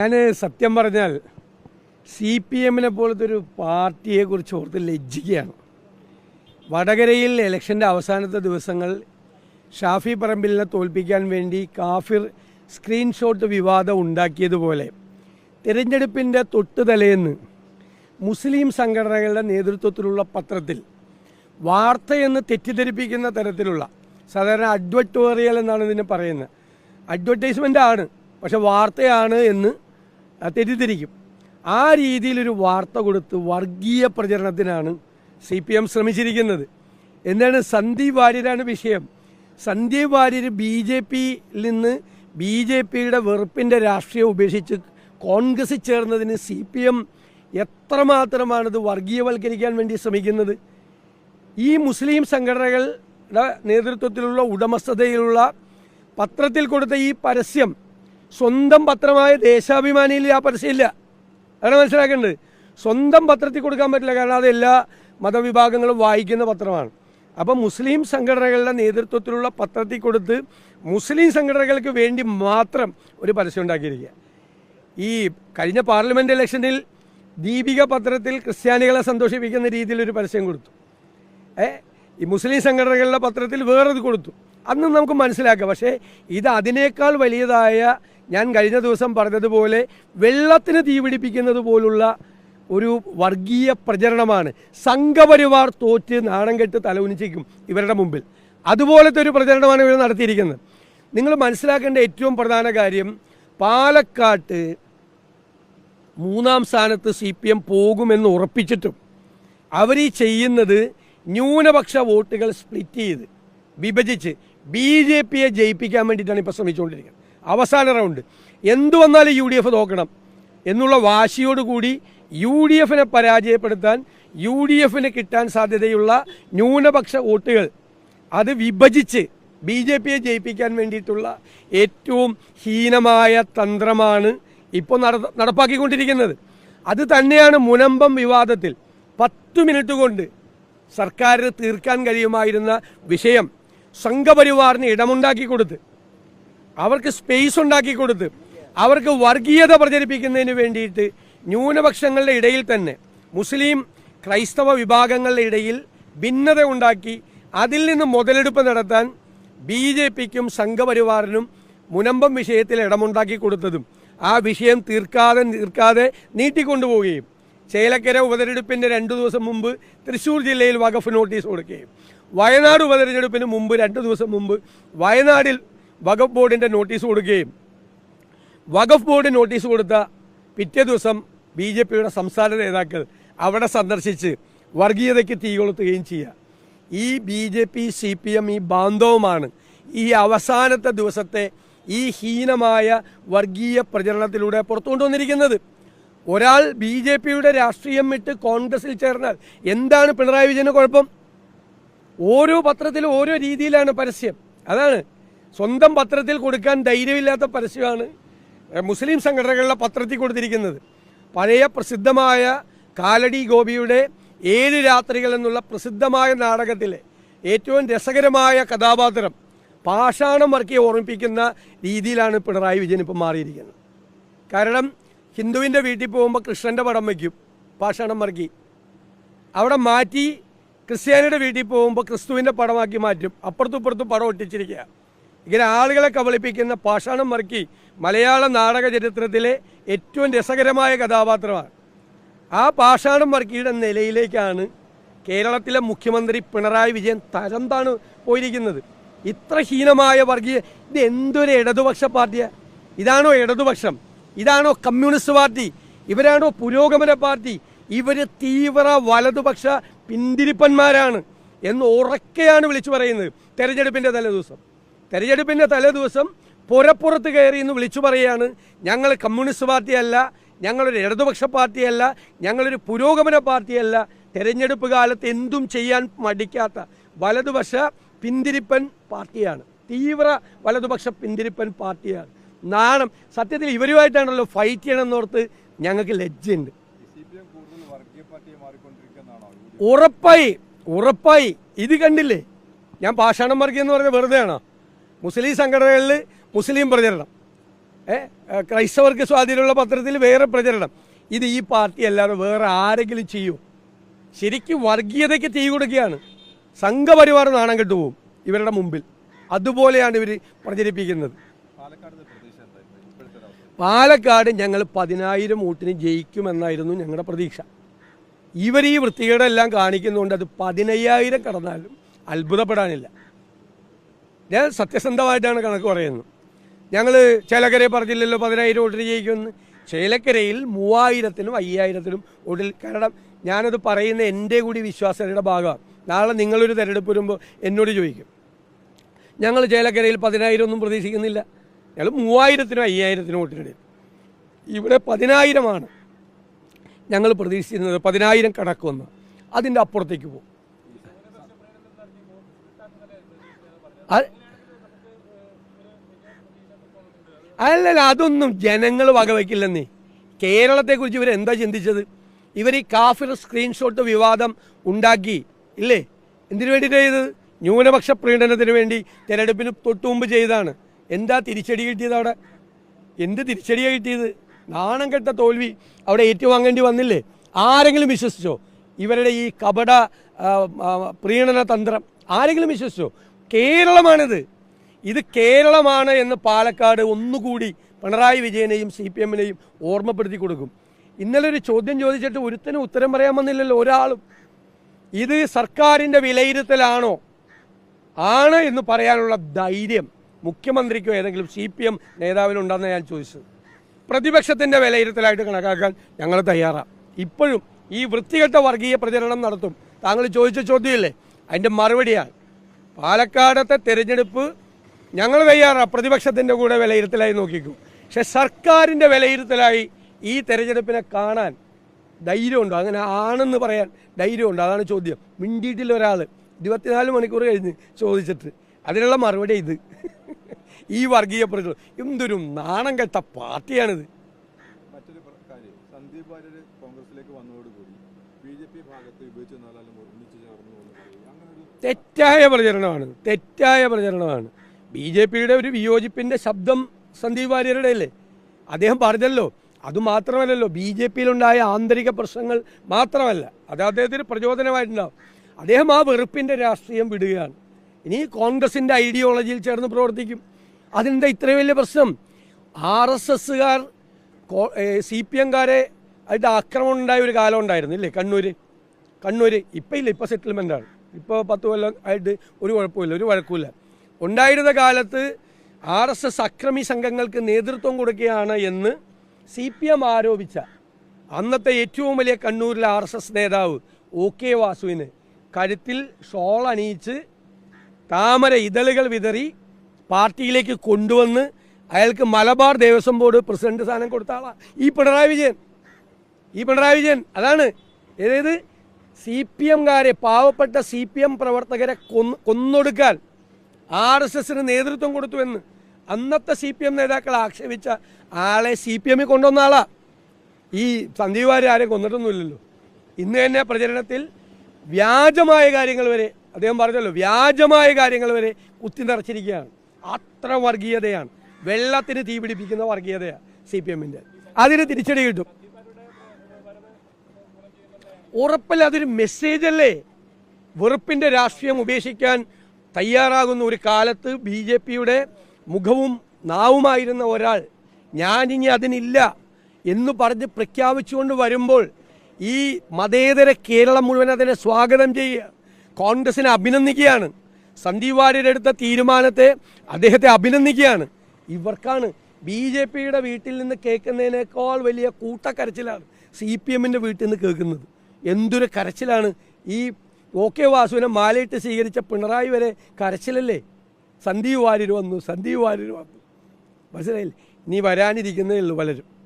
ഞാൻ സത്യം പറഞ്ഞാൽ സി പി എമ്മിനെ പോലത്തെ ഒരു പാർട്ടിയെക്കുറിച്ച് ഓർത്ത് ലജ്ജിക്കുകയാണ്. വടകരയിൽ ഇലക്ഷന്റെ അവസാനത്തെ ദിവസങ്ങൾ ഷാഫി പറമ്പിലിനെ തോൽപ്പിക്കാൻ വേണ്ടി കാഫിർ സ്ക്രീൻഷോട്ട് വിവാദം ഉണ്ടാക്കിയതുപോലെ തിരഞ്ഞെടുപ്പിന്റെ തൊട്ട് തലേന്ന് മുസ്ലിം സംഘടനകളുടെ നേതൃത്വത്തിലുള്ള പത്രത്തിൽ വാർത്തയെന്ന് തെറ്റിദ്ധരിപ്പിക്കുന്ന തരത്തിലുള്ള സാധാരണ അഡ്വർട്ടോറിയൽ എന്നാണ് ഇതിനെ പറയുന്നത്. അഡ്വർടൈസ്മെന്റ് ആണ് പക്ഷെ വാർത്തയാണ് എന്ന് തെറ്റിദ്ധരിക്കും. ആ രീതിയിലൊരു വാർത്ത കൊടുത്ത് വർഗീയ പ്രചരണത്തിനാണ് സി പി എം ശ്രമിച്ചിരിക്കുന്നത്. എന്താണ് സന്ദീപ് വാര്യരാണ് വിഷയം. സന്ദീപ് വാര്യർ ബി ജെ പിയിൽ നിന്ന് ബി ജെ പിയുടെ വെറുപ്പിന്റെ രാഷ്ട്രീയം ഉപേക്ഷിച്ച് കോൺഗ്രസിൽ ചേർന്നതിന് സി പി എം എത്രമാത്രമാണിത് വർഗീയവൽക്കരിക്കാൻ വേണ്ടി ശ്രമിക്കുന്നത്? ഈ മുസ്ലിം സംഘടനകളുടെ നേതൃത്വത്തിലുള്ള ഉടമസ്ഥതയിലുള്ള പത്രത്തിൽ കൊടുത്ത ഈ പരസ്യം സ്വന്തം പത്രമായ ദേശാഭിമാനിയിൽ ആ പരസ്യമില്ല. അങ്ങനെ മനസ്സിലാക്കേണ്ടത്. സ്വന്തം പത്രത്തിൽ കൊടുക്കാൻ പറ്റില്ല. കാരണം അത് എല്ലാ മതവിഭാഗങ്ങളും വായിക്കുന്ന പത്രമാണ്. അപ്പം മുസ്ലിം സംഘടനകളുടെ നേതൃത്വത്തിലുള്ള പത്രത്തിൽ കൊടുത്ത് മുസ്ലിം സംഘടനകൾക്ക് വേണ്ടി മാത്രം ഒരു പരസ്യം ഉണ്ടാക്കിയിരിക്കുക. ഈ കഴിഞ്ഞ പാർലമെന്റ് ഇലക്ഷനിൽ ദീപിക പത്രത്തിൽ ക്രിസ്ത്യാനികളെ സന്തോഷിപ്പിക്കുന്ന രീതിയിലൊരു പരസ്യം കൊടുത്തു. ഏ ഈ മുസ്ലിം സംഘടനകളുടെ പത്രത്തിൽ വേറൊരു കൊടുത്തു. അന്നും നമുക്ക് മനസ്സിലാക്കാം. പക്ഷേ ഇത് അതിനേക്കാൾ വലിയതായ ഞാൻ കഴിഞ്ഞ ദിവസം പറഞ്ഞതുപോലെ വെള്ളത്തിന് തീപിടിപ്പിക്കുന്നത് പോലുള്ള ഒരു വർഗീയ പ്രചരണമാണ്. സംഘപരിവാർ തോറ്റ് നാണം കെട്ട് തലകുനിച്ചിരിക്കും ഇവരുടെ മുമ്പിൽ. അതുപോലത്തെ ഒരു പ്രചരണമാണ് ഇവർ നടത്തിയിരിക്കുന്നത്. നിങ്ങൾ മനസ്സിലാക്കേണ്ട ഏറ്റവും പ്രധാന കാര്യം പാലക്കാട്ട് മൂന്നാം സ്ഥാനത്ത് സി പി എം പോകുമെന്ന് ഉറപ്പിച്ചിട്ടും അവർ ഈ ചെയ്യുന്നത് ന്യൂനപക്ഷ വോട്ടുകൾ സ്പ്ലിറ്റ് ചെയ്ത് വിഭജിച്ച് ബി ജെ പിയെ ജയിപ്പിക്കാൻ വേണ്ടിയിട്ടാണ് ഇപ്പോൾ ശ്രമിച്ചുകൊണ്ടിരിക്കുന്നത്. അവസാന റൗണ്ട്. എന്തു വന്നാലും യു ഡി എഫ് നോക്കണം. എന്നുള്ള വാശിയോടുകൂടി യു ഡി എഫിനെ പരാജയപ്പെടുത്താൻ യു ഡി എഫിന് കിട്ടാൻ സാധ്യതയുള്ള ന്യൂനപക്ഷ വോട്ടുകൾ അത് വിഭജിച്ച് ബി ജെ പിയെ ജയിപ്പിക്കാൻ വേണ്ടിയിട്ടുള്ള ഏറ്റവും ഹീനമായ തന്ത്രമാണ് ഇപ്പോൾ നട നടപ്പാക്കിക്കൊണ്ടിരിക്കുന്നത്. അത് തന്നെയാണ് മുനമ്പം വിവാദത്തിൽ പത്ത് മിനിറ്റ് കൊണ്ട് സർക്കാരിന് തീർക്കാൻ കഴിയുമായിരുന്ന വിഷയം സംഘപരിവാറിന് ഇടമുണ്ടാക്കി കൊടുത്ത് അവർക്ക് സ്പേസ് ഉണ്ടാക്കി കൊടുത്ത് അവർക്ക് വർഗീയത പ്രചരിപ്പിക്കുന്നതിന് വേണ്ടിയിട്ട് ന്യൂനപക്ഷങ്ങളുടെ ഇടയിൽ തന്നെ മുസ്ലിം ക്രൈസ്തവ വിഭാഗങ്ങളുടെ ഇടയിൽ ഭിന്നത ഉണ്ടാക്കി അതിൽ നിന്ന് മുതലെടുപ്പ് നടത്താൻ ബി ജെ പിക്കും സംഘപരിവാറിനും മുനമ്പം വിഷയത്തിൽ ഇടമുണ്ടാക്കി കൊടുത്തതും ആ വിഷയം തീർക്കാതെ തീർക്കാതെ നീട്ടിക്കൊണ്ടുപോവുകയും ചേലക്കര ഉപതെരഞ്ഞെടുപ്പിന്റെ രണ്ട് ദിവസം മുമ്പ് തൃശ്ശൂർ ജില്ലയിൽ വകഫ് നോട്ടീസ് കൊടുക്കുകയും. വയനാട് ഉപതെരഞ്ഞെടുപ്പിന് മുമ്പ് രണ്ട് ദിവസം മുമ്പ് വയനാടിൽ വഖഫ് ബോർഡിന്റെ നോട്ടീസ് കൊടുക്കുകയും വഖഫ് ബോർഡ് നോട്ടീസ് കൊടുത്ത പിറ്റേ ദിവസം ബി ജെ പിയുടെ സംസ്ഥാന നേതാക്കൾ അവിടെ സന്ദർശിച്ച് വർഗീയതയ്ക്ക് തീ കൊളുത്തുകയും ചെയ്യുക. ഈ B J P C P M ഈ ബാന്ധവമാണ് ഈ അവസാനത്തെ ദിവസത്തെ ഈ ഹീനമായ വർഗീയ പ്രചരണത്തിലൂടെ പുറത്തുകൊണ്ടുവന്നിരിക്കുന്നത് ഒരാൾ ബി ജെ പിയുടെ രാഷ്ട്രീയം വിട്ട് കോൺഗ്രസിൽ ചേർന്നാൽ എന്താണ് പിണറായി വിജയന് കുഴപ്പം? ഓരോ പത്രത്തിലും ഓരോ രീതിയിലാണ് പരസ്യം. അതാണ് സ്വന്തം പത്രത്തിൽ കൊടുക്കാൻ ധൈര്യമില്ലാത്ത പരസ്യമാണ് മുസ്ലിം സംഘടനകളുടെ പത്രത്തിൽ കൊടുത്തിരിക്കുന്നത്. പഴയ പ്രസിദ്ധമായ കാലടി ഗോപിയുടെ ഏഴ് രാത്രികൾ എന്നുള്ള പ്രസിദ്ധമായ നാടകത്തിലെ ഏറ്റവും രസകരമായ കഥാപാത്രം പാഷാണം വർക്കി ഓർമ്മിപ്പിക്കുന്ന രീതിയിലാണ് പിണറായി വിജയൻ ഇപ്പം മാറിയിരിക്കുന്നത്. കാരണം ഹിന്ദുവിന്റെ വീട്ടിൽ പോകുമ്പോൾ കൃഷ്ണന്റെ പടം വയ്ക്കും പാഷാണം വർക്കി അവിടെ മാറ്റി ക്രിസ്ത്യാനിയുടെ വീട്ടിൽ പോകുമ്പോൾ ക്രിസ്തുവിന്റെ പടമാക്കി മാറ്റും അപ്പുറത്തും ഇപ്പുറത്തും പടം ഒട്ടിച്ചിരിക്കുക ഇങ്ങനെ ആളുകളെ കബളിപ്പിക്കുന്ന പാഷാണം മറക്കി മലയാള നാടക ചരിത്രത്തിലെ ഏറ്റവും രസകരമായ കഥാപാത്രമാണ്. ആ പാഷാണം മറക്കിയുടെ നിലയിലേക്കാണ് കേരളത്തിലെ മുഖ്യമന്ത്രി പിണറായി വിജയൻ തരം താണ് പോയിരിക്കുന്നത്. ഇത്ര ഹീനമായ വർഗീയ ഇത് എന്തൊരു ഇടതുപക്ഷ പാർട്ടിയാണ് ഇതാണോ ഇടതുപക്ഷം? ഇതാണോ കമ്മ്യൂണിസ്റ്റ് പാർട്ടി? ഇവരാണോ പുരോഗമന പാർട്ടി? ഇവർ തീവ്ര വലതുപക്ഷ പിന്തിരിപ്പന്മാരാണ് എന്ന് ഉറക്കെയാണ് വിളിച്ചു പറയുന്നത് തെരഞ്ഞെടുപ്പിന്റെ തലേദിവസം. തെരഞ്ഞെടുപ്പിന്റെ തലേദിവസം പുരപ്പുറത്ത് കയറി എന്ന് വിളിച്ചു പറയുകയാണ് ഞങ്ങൾ കമ്മ്യൂണിസ്റ്റ് പാർട്ടിയല്ല ഞങ്ങളൊരു ഇടതുപക്ഷ പാർട്ടിയല്ല ഞങ്ങളൊരു പുരോഗമന പാർട്ടിയല്ല. തെരഞ്ഞെടുപ്പ് കാലത്ത് എന്തും ചെയ്യാൻ മടിക്കാത്ത വലതുപക്ഷ പിന്തിരിപ്പൻ പാർട്ടിയാണ്. തീവ്ര വലതുപക്ഷ പിന്തിരിപ്പൻ പാർട്ടിയാണ്. നാണം സത്യത്തിൽ ഇവരുമായിട്ടാണല്ലോ ഫൈറ്റ് ചെയ്യണമെന്നോർത്ത് ഞങ്ങൾക്ക് ലജ്ജയുണ്ട്. ഉറപ്പായി ഉറപ്പായി. ഇത് കണ്ടില്ലേ? ഞാൻ പാഷാണം വർഗീയ എന്ന് പറഞ്ഞ വെറുതെയാണോ? മുസ്ലിം സംഘടനകളിൽ മുസ്ലിം പ്രചരണം. ക്രൈസ്തവർക്ക് സ്വാധീനമുള്ള പത്രത്തിൽ വേറെ പ്രചരണം. ഇത് ഈ പാർട്ടി അല്ലാതെ വേറെ ആരെങ്കിലും ചെയ്യൂ. ശരിക്കും വർഗീയതയ്ക്ക് തീ കൊടുക്കുകയാണ്. സംഘപരിവാർ നാണം കെട്ടുപോകും ഇവരുടെ മുമ്പിൽ. അതുപോലെയാണ് ഇവർ പ്രചരിപ്പിക്കുന്നത്. പാലക്കാട് ഞങ്ങൾ പതിനായിരം വോട്ടിന് ജയിക്കുമെന്നായിരുന്നു ഞങ്ങളുടെ പ്രതീക്ഷ. ഇവർ ഈ വൃത്തികേടെല്ലാം കാണിക്കുന്നതുകൊണ്ട് അത് പതിനയ്യായിരം കടന്നാലും അത്ഭുതപ്പെടാനില്ല. ഞാൻ സത്യസന്ധമായിട്ടാണ് കണക്ക് പറയുന്നത്. ഞങ്ങൾ ചേലക്കരയെ പറഞ്ഞില്ലല്ലോ പതിനായിരം വോട്ടിന് ജയിക്കുമെന്ന്. ചേലക്കരയിൽ മൂവായിരത്തിനും അയ്യായിരത്തിനും വോട്ടിൽ കാരണം ഞാനത് പറയുന്ന എന്റെ കൂടി വിശ്വാസതയുടെ ഭാഗമാണ്. നാളെ നിങ്ങളൊരു തിരഞ്ഞെടുപ്പ് വരുമ്പോൾ എന്നോട് ചോദിക്കും. ഞങ്ങൾ ചേലക്കരയിൽ പതിനായിരം ഒന്നും പ്രതീക്ഷിക്കുന്നില്ല. ഞങ്ങൾ മൂവായിരത്തിനും അയ്യായിരത്തിനും വോട്ടിനിടയിൽ ഇവിടെ പതിനായിരമാണ് ഞങ്ങൾ പ്രതീക്ഷിച്ചിരുന്നത്. പതിനായിരം കടക്കുമെന്ന് അതിന്റെ അപ്പുറത്തേക്ക് പോകും അത് അല്ലല്ല അതൊന്നും ജനങ്ങൾ വകവയ്ക്കില്ലെന്നേ കേരളത്തെക്കുറിച്ച് ഇവർ എന്താ ചിന്തിച്ചത്? ഇവർ ഈ കാഫിർ സ്ക്രീൻഷോട്ട് വിവാദം ഉണ്ടാക്കി ഇല്ലേ? എന്തിനു വേണ്ടിയിട്ടാണ് ചെയ്തത്? ന്യൂനപക്ഷ പ്രീണനത്തിന് വേണ്ടി തിരഞ്ഞെടുപ്പിന് തൊട്ടു മുമ്പ് ചെയ്തതാണ്. എന്താ തിരിച്ചടി കിട്ടിയത് അവിടെ? എന്ത് തിരിച്ചടിയാണ് കിട്ടിയത്? നാണം കെട്ട തോൽവി അവിടെ ഏറ്റുവാങ്ങേണ്ടി വന്നില്ലേ? ആരെങ്കിലും വിശ്വസിച്ചോ? ഇവരുടെ ഈ കപട പ്രീണന തന്ത്രം ആരെങ്കിലും വിശ്വസിച്ചോ? കേരളമാണിത്. ഇത് കേരളമാണ് എന്ന് പാലക്കാട് ഒന്നുകൂടി പിണറായി വിജയനെയും സി പി എമ്മിനെയും ഓർമ്മപ്പെടുത്തി കൊടുക്കും. ഇന്നലെ ഒരു ചോദ്യം ചോദിച്ചിട്ട് ഒരുത്തനും ഉത്തരം പറയാൻ വന്നില്ലല്ലോ ഒരാളും. ഇത് സർക്കാരിന്റെ വിലയിരുത്തലാണോ? ആണ് എന്ന് പറയാനുള്ള ധൈര്യം മുഖ്യമന്ത്രിക്കോ ഏതെങ്കിലും സി പി എം നേതാവിനുണ്ടെന്ന് ഞാൻ ചോദിച്ചത്. പ്രതിപക്ഷത്തിന്റെ വിലയിരുത്തലായിട്ട് കണക്കാക്കാൻ ഞങ്ങൾ തയ്യാറാണ് ഇപ്പോഴും ഈ വൃത്തികെട്ട വർഗീയ പ്രചരണം നടത്തും. താങ്കൾ ചോദിച്ച ചോദ്യമില്ലേ? അതിന്റെ മറുപടിയാണ്. പാലക്കാടത്തെ തെരഞ്ഞെടുപ്പ് ഞങ്ങൾ തയ്യാറാണ് പ്രതിപക്ഷത്തിന്റെ കൂടെ വിലയിരുത്തലായി നോക്കിക്കും. പക്ഷെ സർക്കാരിന്റെ വിലയിരുത്തലായി ഈ തെരഞ്ഞെടുപ്പിനെ കാണാൻ ധൈര്യമുണ്ടോ? അങ്ങനെ ആണെന്ന് പറയാൻ ധൈര്യമുണ്ടോ? അതാണ് ചോദ്യം. മിണ്ടിയിട്ടില്ല ഒരാൾ ഇരുപത്തിനാല് മണിക്കൂർ കഴിഞ്ഞ് ചോദിച്ചിട്ട്. അതിനുള്ള മറുപടി ഇത്. ഈ വർഗീയ പ്രതി എന്തൊരു നാണം കെട്ട പാർട്ടിയാണിത്. മറ്റൊരു കാര്യം. സന്ദീപ് വാര്യർ കോൺഗ്രസിലേക്ക് വന്നതോടുകൂടി ബി ജെ പി ഭാഗത്ത് വിഭജിച്ച് നാലാലും ഒന്നിച്ചു ചേർന്നു എന്ന് പറയും അങ്ങനെ തെറ്റായ പ്രചരണമാണ്. തെറ്റായ പ്രചരണമാണ്. ബി ജെ പിയുടെ ഒരു വിയോജിപ്പിന്റെ ശബ്ദം സന്ദീപ് വാര്യരുടെ അല്ലേ? അദ്ദേഹം പറഞ്ഞല്ലോ അതുമാത്രമല്ലല്ലോ ബി ജെ പിയിലുണ്ടായ ആന്തരിക പ്രശ്നങ്ങൾ മാത്രമല്ല അത് അദ്ദേഹത്തിന് പ്രചോദനമായിട്ടുണ്ടാവും. അദ്ദേഹം ആ വെറുപ്പിന്റെ രാഷ്ട്രീയം വിടുകയാണ്. ഇനി കോൺഗ്രസിന്റെ ഐഡിയോളജിയിൽ ചേർന്ന് പ്രവർത്തിക്കും. അതിനെന്താ ഇത്രയും വലിയ പ്രശ്നം? ആർ എസ് എസ്സുകാർ സി പി എംകാരെ ആയിട്ട് ആക്രമണം ഉണ്ടായ ഒരു കാലം ഉണ്ടായിരുന്നില്ലേ ഇല്ലേ? കണ്ണൂര്. കണ്ണൂർ ഇപ്പം ഇല്ല ഇപ്പം സെറ്റിൽമെന്റാണ് ഇപ്പോൾ പത്ത് കൊല്ലം ആയിട്ട് ഒരു കുഴപ്പമില്ല ഒരു വഴക്കുമില്ല. ഉണ്ടായിരുന്ന കാലത്ത് ആർ എസ് എസ് അക്രമി സംഘങ്ങൾക്ക് നേതൃത്വം കൊടുക്കുകയാണ് എന്ന് സി പി എം ആരോപിച്ച അന്നത്തെ ഏറ്റവും വലിയ കണ്ണൂരിലെ ആർ എസ് എസ് നേതാവ് ഒ കെ വാസുവിന് കരുത്തിൽ ഷോൾ അണിയിച്ച് താമര ഇതളുകൾ വിതറി പാർട്ടിയിലേക്ക് കൊണ്ടുവന്ന് അയാൾക്ക് മലബാർ ദേവസ്വം ബോർഡ് പ്രസിഡന്റ് സ്ഥാനം കൊടുത്ത ആളാ. ഈ പിണറായി വിജയൻ. ഈ പിണറായി വിജയൻ. അതാണ്. അതായത് സി പി എംകാരെ പാവപ്പെട്ട സി പി എം പ്രവർത്തകരെ കൊന്നൊടുക്കാൻ ആർ എസ് എസിന് നേതൃത്വം കൊടുത്തുവെന്ന്. അന്നത്തെ സി പി എം നേതാക്കൾ ആക്ഷേപിച്ച ആളെ സി പി എമ്മിൽ കൊണ്ടുവന്ന ആളാ. ഈ സന്ദീപ് വാര്യ ആരെയും കൊന്നിട്ടൊന്നുമില്ലല്ലോ. ഇന്ന് തന്നെ പ്രചരണത്തിൽ വ്യാജമായ കാര്യങ്ങൾ വരെ അദ്ദേഹം പറഞ്ഞല്ലോ വ്യാജമായ കാര്യങ്ങൾ വരെ കുത്തി നിറച്ചിരിക്കുകയാണ്. അത്ര വർഗീയതയാണ്. വെള്ളത്തിന് തീ പിടിപ്പിക്കുന്ന വർഗീയതയാണ് സി പി എമ്മിന്റെ. അതിന് തിരിച്ചടി കിട്ടും. ഉറപ്പല്ല അതൊരു മെസ്സേജല്ലേ വെറുപ്പിന്റെ രാഷ്ട്രീയം ഉപേക്ഷിക്കാൻ തയ്യാറാകുന്ന ഒരു കാലത്ത് ബി ജെ പിയുടെ മുഖവും നാവുമായിരുന്ന ഒരാൾ ഞാനിനി അതിനില്ല എന്ന് പറഞ്ഞ് പ്രഖ്യാപിച്ചുകൊണ്ട് വരുമ്പോൾ ഈ മതേതര കേരളം മുഴുവൻ അതിനെ സ്വാഗതം ചെയ്യുക കോൺഗ്രസിനെ അഭിനന്ദിക്കുകയാണ്. സന്ദീപ് വാര്യരെടുത്ത തീരുമാനത്തെ അദ്ദേഹത്തെ അഭിനന്ദിക്കുകയാണ്. ഇവർക്കാണ് ബി ജെ പിയുടെ വീട്ടിൽ നിന്ന് കേൾക്കുന്നതിനേക്കാൾ വലിയ കൂട്ടക്കരച്ചിലാണ് സി പി എമ്മിന്റെ വീട്ടിൽ നിന്ന് കേൾക്കുന്നത്. എന്തൊരു കരച്ചിലാണ് ഈ ഒ കെ വാസുവിനെ മാലയിട്ട് സ്വീകരിച്ച പിണറായി വരെ കരച്ചിലല്ലേ? സന്ദീപ് വാര്യർ വന്നു സന്ദീപ് വാര്യർ വന്നു. മനസ്സിലായില്ലേ? നീ വരാനിരിക്കുന്നേ ഉള്ളൂ പലരും.